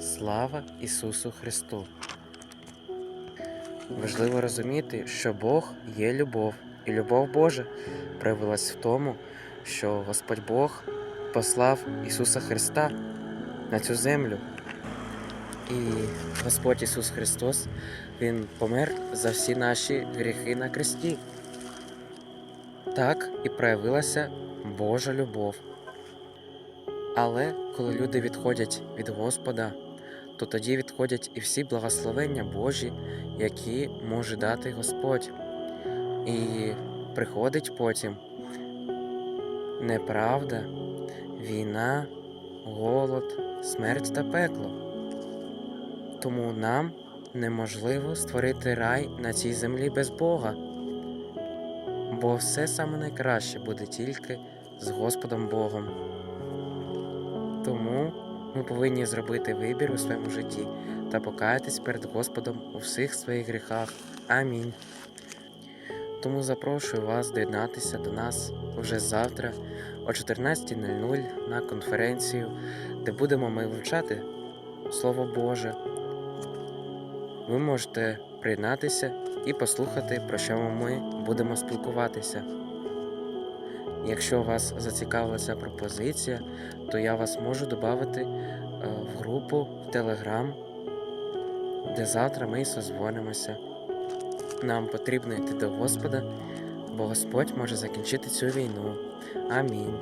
Слава Ісусу Христу! Важливо розуміти, що Бог є любов, і любов Божа проявилась в тому, що Господь Бог послав Ісуса Христа на цю землю. І Господь Ісус Христос, Він помер за всі наші гріхи на кресті. Так і проявилася Божа любов. Але коли люди відходять від Господа, то тоді відходять і всі благословення Божі, які може дати Господь. І приходить потім неправда, війна, голод, смерть та пекло. Тому нам неможливо створити рай на цій землі без Бога, бо все саме найкраще буде тільки з Господом Богом. Тому ми повинні зробити вибір у своєму житті та покаятись перед Господом у всіх своїх гріхах. Амінь. Тому запрошую вас доєднатися до нас вже завтра о 14.00 на конференцію, де будемо ми вивчати Слово Боже. Ви можете приєднатися і послухати, про що ми будемо спілкуватися. Якщо вас зацікавила ця пропозиція, то я вас можу додати е, в групу в Telegram, де завтра ми созвонимося. Нам потрібно йти до Господа, бо Господь може закінчити цю війну. Амінь.